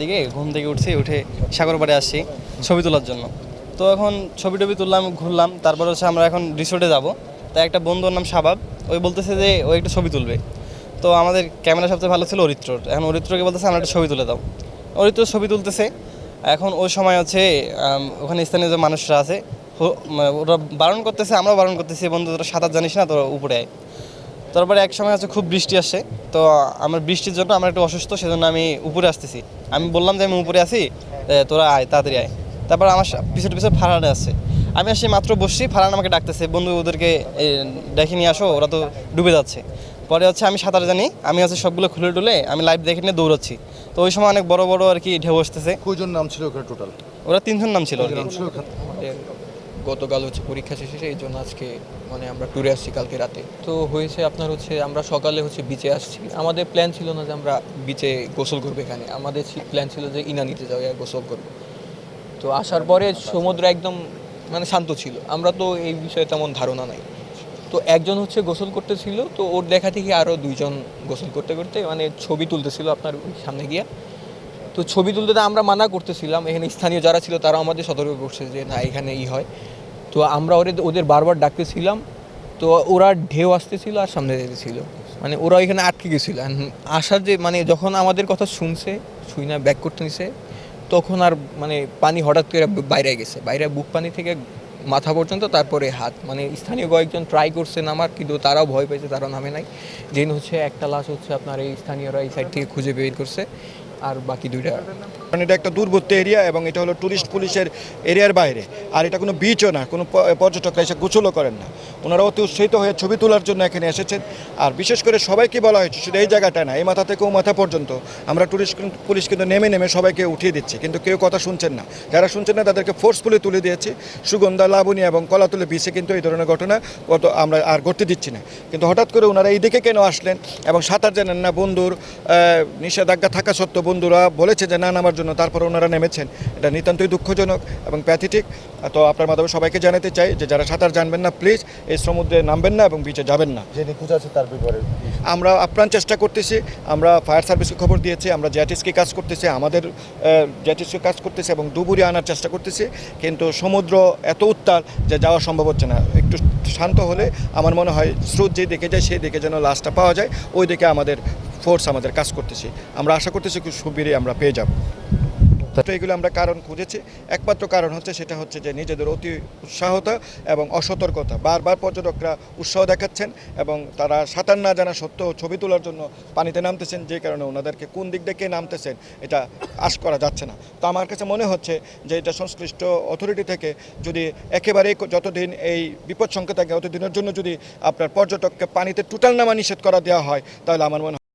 দিকে ঘুম থেকে উঠছি, উঠে সাগর পাড়ে আসছি ছবি তোলার জন্য। তো এখন ছবি টবি তুললাম, ঘুরলাম, তারপর হচ্ছে আমরা এখন রিসোর্টে যাব। তাই একটা বন্ধুর নাম শাবাব, ওই বলতেছে যে ও একটা ছবি তুলবে। তো আমাদের ক্যামেরা সবচেয়ে ভালো ছিল অরিত্রর। এখন অরিত্রকে বলতেছে, আমরা একটা ছবি তুলে দাও। অরিত্র ছবি তুলতেছে। এখন ওই সময় হচ্ছে ওখানে স্থানীয় যে মানুষরা আছে মানে ওরা বারণ করতেছে, আমরাও বারণ করতেছি বন্ধু, তোরা সাঁতার জানিস না, তোরা উপরে আয়। তারপরে এক সময় হচ্ছে খুব বৃষ্টি আসছে তো আমার বৃষ্টির জন্য আমার একটু অসুস্থ সেজন্য আমি উপরে আসতেছি। আমি বললাম যে আমি উপরে আছি এ, তোরা আয় তাড়াতাড়ি আয়। তারপর আমার পিছনে পিছনে ফারহানে আসছে আমি আসছি মাত্র বসছি ফারহান আমাকে ডাকতেছে বন্ধু ওদেরকে ডেকে নিয়ে আসো ওরা তো ডুবে যাচ্ছে। পরে হচ্ছে আমি সাঁতার জানি আমি হচ্ছে সবগুলো খুলে টুলে আমি লাইভ দেখে নিয়ে দৌড়াচ্ছি। তো ওই সময় অনেক বড় বড় আর কি ঢেউ আসতেছে। কয়জন নাম ছিল ওখানে টোটাল? ওরা তিনজন নাম ছিল আর কি। গতকাল হচ্ছে পরীক্ষা শেষে এই জন্য আজকে মানে আমরা ট্যুরে আসছি কালকে রাতে। তো হয়েছে আপনার হচ্ছে আমরা সকালে হচ্ছে বিচে আসছি। আমাদের প্ল্যান ছিল না যে আমরা বিচে গোসল করব এখানে। আমাদের প্ল্যান ছিল যে ইনানিতে যাও আর গোসল করব। তো আসার পরে সমুদ্র একদম মানে শান্ত ছিল। আমরা তো এই বিষয়ে তেমন ধারণা নাই। তো একজন হচ্ছে গোসল করতেছিল তো ওর দেখা থেকে আরও দুইজন গোসল করতে করতে মানে ছবি তুলতেছিল আপনার সামনে গিয়ে। তো ছবি তুলতে আমরা মানা করতেছিলাম। এখানে স্থানীয় যারা ছিল তারা আমাদের সতর্ক করছে যে না এখানে ই হয়। তো আমরা ওদের ওদের বারবার ডাকতেছিলাম, তো ওরা ঢেউ আসতেছিল আর সামনে যেতেছিল। মানে ওরা এখানে আটকে গেছিল। আসার যে মানে যখন আমাদের কথা শুনছে শুই না ব্যাক করতে নিছে, তখন আর মানে পানি হঠাৎ করে বাইরে গেছে। বাইরে বুক পানি থেকে মাথা পর্যন্ত, তারপরে হাত। মানে স্থানীয় কয়েকজন ট্রাই করছে নামার, কিন্তু তারাও ভয় পেয়েছে তারা নামে নাই। যেদিন হচ্ছে একটা লাশ হচ্ছে আপনার এই স্থানীয়রা এই সাইড থেকে খুঁজে বের করছে। আর বাকি দুইটা। কারণ এটা একটা দুর্বৃত্ত এরিয়া এবং এটা হলো টুরিস্ট পুলিশের এরিয়ার বাইরে। আর এটা কোনো বিচও না, কোনো পর্যটকরা এসে গোসলও করেন না। ওনারা অতি উৎসাহিত হয়ে ছবি তোলার জন্য এখানে এসেছেন। আর বিশেষ করে সবাইকে বলা হয়েছে, শুধু এই জায়গাটা না, এই মাথা থেকে ও মাথা পর্যন্ত আমরা টুরিস্ট পুলিশ কিন্তু নেমে নেমে সবাইকে উঠিয়ে দিচ্ছি। কিন্তু কেউ কথা শুনছেন না। যারা শুনছেন না, তাদেরকে ফোর্সফুলি তুলে দিয়েছি। সুগন্ধা, লাবণী এবং কলাতুলে বিচে কিন্তু এই ধরনের ঘটনা কত আমরা আর ঘটতে দিচ্ছি না। কিন্তু হঠাৎ করে ওনারা এই দিকে কেন আসলেন এবং সাঁতার জানেন না বন্ধুর নিষেধাজ্ঞা থাকা সত্ত্বেও বন্ধুরা বলেছে যে না নামার জন্য। তারপর ওনারা নেমেছেন। এটা নিতান্তই দুঃখজনক এবং প্যাথেটিক। তো আপনার মাধ্যমে সবাইকে জানাতে চাই যে যারা সাঁতার জানবেন না প্লিজ এই সমুদ্রে নামবেন না এবং বিচে যাবেন না। যে নিখোঁজ আছে তার ব্যাপারে আমরা আপ্রাণ চেষ্টা করতেছি। আমরা ফায়ার সার্ভিসকে খবর দিয়েছি আমরা জ্যাটিসকে কাজ করতেছি আমাদের জ্যাটিসকে কাজ করতেছি এবং ডুবুরি আনার চেষ্টা করতেছি। কিন্তু সমুদ্র এত উত্তাল যে যাওয়া সম্ভব হচ্ছে না। একটু শান্ত হলে আমার মনে হয় স্রোত যে দিকে যায় সেই দিকে যেন লাশটা পাওয়া যায়। ওই দিকে আমাদের ফোর্স আমাদের কাজ করতেছি। আমরা আশা করতেছি খুব সুবিরই আমরা পেয়ে যাব। তো এগুলো আমরা কারণ খুঁজেছি। একমাত্র কারণ হচ্ছে সেটা হচ্ছে যে নিজেদের অতি উৎসাহতা এবং অসতর্কতা। বারবার পর্যটকরা উৎসাহ দেখাচ্ছেন এবং তারা সাঁতার না জানা সত্ত্বেও ছবি তোলার জন্য পানিতে নামতেছেন যে কারণে ওনাদেরকে কোন দিক থেকে নামতেছেন এটা আশ করা যাচ্ছে না। তো আমার কাছে মনে হচ্ছে যে এটা সংশ্লিষ্ট অথরিটি থেকে যদি একেবারেই যতদিন এই বিপদ সংকেত থাকে ততদিনের জন্য যদি আপনার পর্যটককে পানিতে টোটাল নামা নিষেধ করা দেওয়া হয়, তাহলে আমার মনে হয়